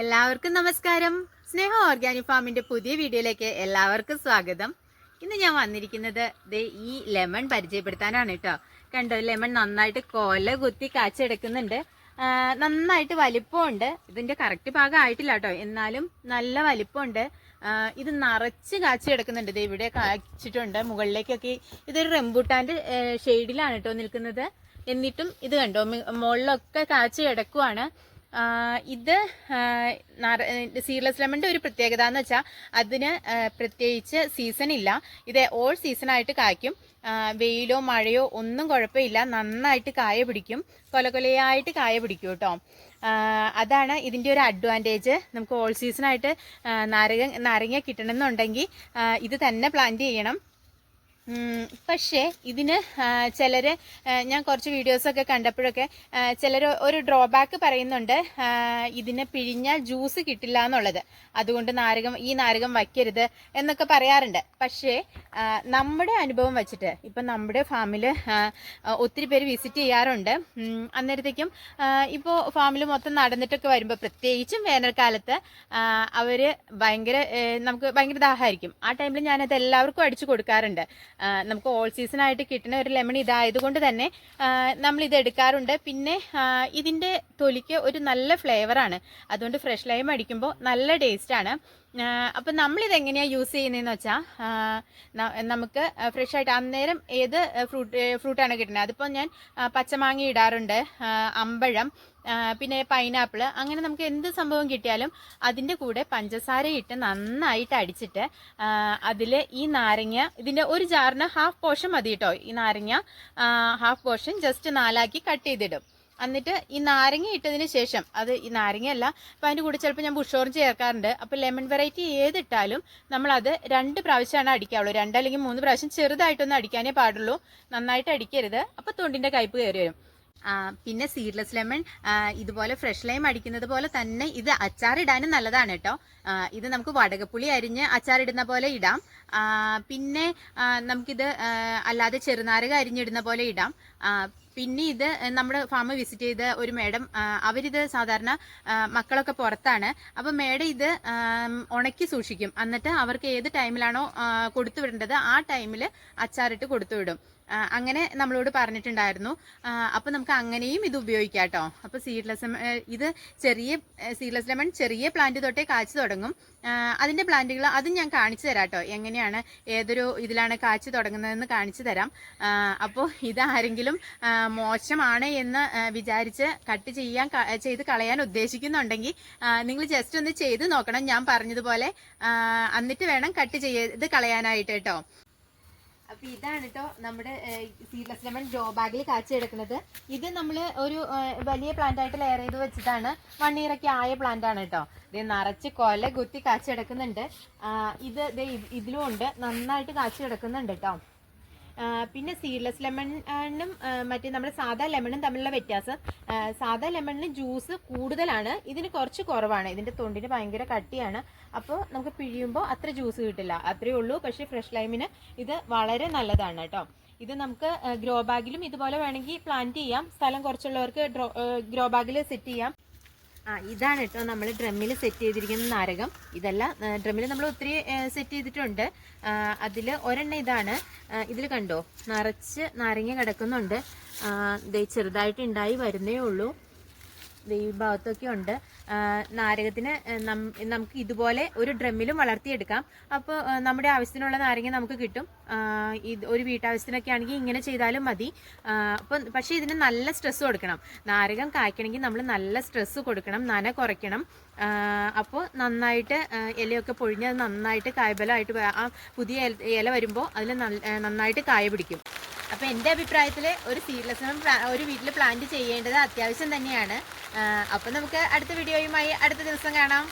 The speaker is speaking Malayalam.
എല്ലാവർക്കും നമസ്കാരം. സ്നേഹ ഓർഗാനിക് ഫാമിന്റെ പുതിയ വീഡിയോയിലേക്ക് എല്ലാവർക്കും സ്വാഗതം. ഇന്ന് ഞാൻ വന്നിരിക്കുന്നത് ദേ ഈ ലെമൺ പരിചയപ്പെടുത്താനാണ് കേട്ടോ. കണ്ടോ ലെമൺ നന്നായിട്ട് കൊല കുത്തി കാച്ചെടുക്കുന്നുണ്ട്. നന്നായിട്ട് വലിപ്പമുണ്ട്. ഇതിന്റെ കറക്റ്റ് ഭാഗം ആയിട്ടില്ല കേട്ടോ. എന്നാലും നല്ല വലിപ്പമുണ്ട്. ഇത് നിറച്ച് കാച്ചി ഇത് ഇവിടെ കാച്ചിട്ടുണ്ട്. മുകളിലേക്കൊക്കെ ഇതൊരു റെമ്പൂട്ടാന്റെ ഷെയ്ഡിലാണ് കേട്ടോ നിൽക്കുന്നത്. എന്നിട്ടും ഇത് കണ്ടോ മുകളിലൊക്കെ കാച്ചി കിടക്കുവാണ്. ഇത് സീഡ്ലെസ് ലെമണിന്റെ ഒരു പ്രത്യേകത എന്ന് വെച്ചാൽ അതിന് പ്രത്യേകിച്ച് സീസൺ ഇല്ല. ഇത് ഓൾ സീസൺ ആയിട്ട് കായ്ക്കും. വെയിലോ മഴയോ ഒന്നും കുഴപ്പമില്ല. നന്നായിട്ട് കായ പിടിക്കും. കൊലകൊലയായിട്ട് കായ പിടിക്കും കേട്ടോ. അതാണ് ഇതിന്റെ ഒരു അഡ്വാന്റേജ് നമുക്ക് ഓൾ സീസൺ ആയിട്ട് നാരങ്ങ നാരങ്ങ കിട്ടണമെന്നുണ്ടെങ്കിൽ ഇത് തന്നെ പ്ലാന്റ് ചെയ്യണം. പക്ഷേ ഇതിന് ചിലർ ഞാൻ കുറച്ച് വീഡിയോസൊക്കെ കണ്ടപ്പോഴൊക്കെ ചിലർ ഒരു ഡ്രോബാക്ക് പറയുന്നുണ്ട് ഇതിനെ പിഴിഞ്ഞാൽ ജ്യൂസ് കിട്ടില്ല എന്നുള്ളത്. അതുകൊണ്ട് നാരകം ഈ നാരകം വയ്ക്കരുത് എന്നൊക്കെ പറയാറുണ്ട്. പക്ഷേ നമ്മുടെ അനുഭവം വെച്ചിട്ട് ഇപ്പം നമ്മുടെ ഫാമിൽ ഒത്തിരി പേര് വിസിറ്റ് ചെയ്യാറുണ്ട്. അന്നേരത്തേക്കും ഇപ്പോൾ ഫാമിൽ മൊത്തം നടന്നിട്ടൊക്കെ വരുമ്പോൾ പ്രത്യേകിച്ചും വേനൽക്കാലത്ത് അവർ ഭയങ്കര നമുക്ക് ഭയങ്കര ദാഹമായിരിക്കും. ആ ടൈമിൽ ഞാനത് എല്ലാവർക്കും അടിച്ചു കൊടുക്കാറുണ്ട്. നമുക്ക് ഓൾ സീസൺ ആയിട്ട് കിട്ടുന്ന ഒരു ലെമൺ ഇതായതുകൊണ്ട് തന്നെ നമ്മൾ ഇത് എടുക്കാറുണ്ട്. പിന്നെ ഇതിന്റെ തൊലിക്ക് ഒരു നല്ല ഫ്ലേവറാണ് അതുകൊണ്ട് ഫ്രഷ് ലൈം അടിക്കുമ്പോൾ നല്ല ടേസ്റ്റാണ് അപ്പം നമ്മളിത് എങ്ങനെയാണ് യൂസ് ചെയ്യുന്നതെന്ന് വെച്ചാൽ നമുക്ക് ഫ്രഷ് ആയിട്ട് അന്നേരം ഏത് ഫ്രൂട്ട് ഫ്രൂട്ടാണ് കിട്ടുന്നത്? അതിപ്പോൾ ഞാൻ പച്ചമാങ്ങ ഇടാറുണ്ട് അമ്പഴം. പിന്നെ പൈനാപ്പിൾ അങ്ങനെ നമുക്ക് എന്ത് സംഭവം കിട്ടിയാലും അതിന്റെ കൂടെ പഞ്ചസാര ഇട്ട് നന്നായിട്ട് അടിച്ചിട്ട് അതിൽ ഈ നാരങ്ങ ഇതിന്റെ ഒരു ജാറിന് ഹാഫ് പോർഷൻ മതി കേട്ടോ. ഈ നാരങ്ങ ഹാഫ് പോർഷൻ ജസ്റ്റ് നാലാക്കി കട്ട് ചെയ്തിടും. എന്നിട്ട് ഈ നാരങ്ങ ഇട്ടതിന് ശേഷം അത് ഈ നാരങ്ങയല്ല അപ്പം അതിന്റെ കൂടെ ചിലപ്പോൾ ഞാൻ ഓറഞ്ച് ചേർക്കാറുണ്ട്. അപ്പോൾ ലെമൺ വെറൈറ്റി ഏതിട്ടാലും നമ്മളത് രണ്ട് പ്രാവശ്യമാണ് അടിക്കാവുള്ളൂ. രണ്ടല്ലെങ്കിൽ മൂന്ന് പ്രാവശ്യം ചെറുതായിട്ടൊന്നും അടിക്കാനേ പാടുള്ളൂ. നന്നായിട്ട് അടിക്കരുത്. അപ്പോൾ തൊണ്ടിന്റെ കയ്പ് കയറി വരും. പിന്നെ സീഡ്ലെസ് ലെമൺ ഇതുപോലെ ഫ്രഷ് ലൈം അടിക്കുന്നത് പോലെ തന്നെ ഇത് അച്ചാറിടാനും നല്ലതാണ് കേട്ടോ ഇത് നമുക്ക് വടകപ്പുളി അരിഞ്ഞ് അച്ചാറിടുന്ന പോലെ ഇടാം. പിന്നെ നമുക്കിത് അല്ലാതെ ചെറുനാരക അരിഞ്ഞിടുന്ന പോലെ ഇടാം. പിന്നെ ഇത് നമ്മുടെ ഫാം വിസിറ്റ് ചെയ്ത ഒരു മേഡം അവരിത് സാധാരണ മക്കളൊക്കെ പുറത്താണ്. അപ്പോൾ മേഡം ഇത് ഉണക്കി സൂക്ഷിക്കും. എന്നിട്ട് അവർക്ക് ഏത് ടൈമിലാണോ കൊടുത്തു വിടേണ്ടത് ആ ടൈമിൽ അച്ചാറിട്ട് കൊടുത്തു വിടും. അങ്ങനെ നമ്മളോട് പറഞ്ഞിട്ടുണ്ടായിരുന്നു. അപ്പോൾ നമുക്ക് അങ്ങനെയും ഇത് ഉപയോഗിക്കാം കേട്ടോ. അപ്പോൾ സീഡ്ലെസ് ഇത് ചെറിയ സീഡ്ലെസ് ലെമൺ ചെറിയ പ്ലാന്റ് തൊട്ടേ കാച്ചു തുടങ്ങും. അതിന്റെ പ്ലാന്റുകൾ അതും ഞാൻ കാണിച്ചു തരാം കേട്ടോ. എങ്ങനെയാണ് ഏതൊരു ഇതിലാണ് കാച്ചു തുടങ്ങുന്നതെന്ന് കാണിച്ചു തരാം. അപ്പോൾ ഇതാരെങ്കിലും മോശമാണ് എന്ന് വിചാരിച്ച് കട്ട് ചെയ്യാൻ ചെയ്ത് കളയാൻ ഉദ്ദേശിക്കുന്നുണ്ടെങ്കിൽ നിങ്ങൾ ജസ്റ്റ് ഒന്ന് ചെയ്ത് നോക്കണം. ഞാൻ പറഞ്ഞതുപോലെ എന്നിട്ട് വേണം കട്ട് ചെയ്ത് കളയാനായിട്ട് കേട്ടോ. അപ്പൊ ഇതാണ് കേട്ടോ നമ്മുടെ സീഡ്ലെസ് ലെമൺ ജോ ബാഗിൽ കാച്ചെടുക്കുന്നത് ഇത് നമ്മൾ ഒരു വലിയ പ്ലാന്റ് ആയിട്ട് ലെയർ ചെയ്ത് വെച്ചിട്ടാണ്. വൺ ഇയർ ഒക്കെ ആയ പ്ലാന്റ് ആണ് കേട്ടോ ഇത് നിറച്ച് കൊല കുത്തി കാച്ചെടുക്കുന്നുണ്ട് ഇത് ഇതിലും ഉണ്ട്. നന്നായിട്ട് കാച്ചെടുക്കുന്നുണ്ട് കേട്ടോ പിന്നെ സീഡ്ലെസ് ലെമണും മറ്റേ നമ്മുടെ സാധാ ലെമണും തമ്മിലുള്ള വ്യത്യാസം. സാധാ ലെമണിന് ജ്യൂസ് കൂടുതലാണ്. ഇതിന് കുറച്ച് കുറവാണ്. ഇതിന്റെ തൊണ്ടിന് ഭയങ്കര കട്ടിയാണ്. അപ്പോൾ നമുക്ക് പിഴിയുമ്പോൾ അത്ര ജ്യൂസ് കിട്ടില്ല. അത്രയേ ഉള്ളൂ. പക്ഷേ ഫ്രഷ് ലൈമിന് ഇത് വളരെ നല്ലതാണ് കേട്ടോ. ഇത് നമുക്ക് ഗ്രോ ബാഗിലും ഇതുപോലെ വേണമെങ്കിൽ പ്ലാന്റ് ചെയ്യാം. സ്ഥലം കുറച്ചുള്ളവർക്ക് ഗ്രോ ബാഗിൽ സെറ്റ് ചെയ്യാം. ആ ഇതാണ് കേട്ടോ നമ്മൾ ഡ്രമ്മിൽ സെറ്റ് ചെയ്തിരിക്കുന്ന നാരകം. ഇതല്ല ഡ്രമ്മിൽ നമ്മൾ ഒത്തിരി സെറ്റ് ചെയ്തിട്ടുണ്ട്. അതിൽ ഒരെണ്ണം ഇതാണ്. ഇതിൽ കണ്ടോ? നിറച്ച് നാരങ്ങ കിടക്കുന്നുണ്ട്. ചെറുതായിട്ട് ഉണ്ടായി വരുന്നേ ഉള്ളൂ. ദേ ഈ ഭാഗത്തൊക്കെ ഉണ്ട്. നാരകത്തിന് നമുക്ക് ഇതുപോലെ ഒരു ഡ്രമ്മിലും വളർത്തിയെടുക്കാം. അപ്പോൾ നമ്മുടെ ആവശ്യത്തിനുള്ള നാരങ്ങ നമുക്ക് കിട്ടും. ഇത് ഒരു വീട്ടാവശ്യത്തിനൊക്കെ ആണെങ്കിൽ ഇങ്ങനെ ചെയ്താലും മതി. അപ്പോൾ അപ്പം പക്ഷേ ഇതിന് നല്ല സ്ട്രെസ് കൊടുക്കണം. നാരകം കായ്ക്കണമെങ്കിൽ നമ്മൾ നല്ല സ്ട്രെസ് കൊടുക്കണം നന കുറയ്ക്കണം. അപ്പോൾ നന്നായിട്ട് ഇലയൊക്കെ പൊഴിഞ്ഞ് നന്നായിട്ട് കായ്ബലമായിട്ട് ആ പുതിയ ഇല വരുമ്പോൾ അതിൽ നന്നായിട്ട് കായ പിടിക്കും. അപ്പോൾ എന്റെ അഭിപ്രായത്തിൽ ഒരു സീഡ്ലെസ് ഒരു വീട്ടിൽ പ്ലാന്റ് ചെയ്യേണ്ടത് അത്യാവശ്യം തന്നെയാണ്. അപ്പോൾ നമുക്ക് അടുത്ത വീഡിയോയുമായി അടുത്ത ദിവസം കാണാം.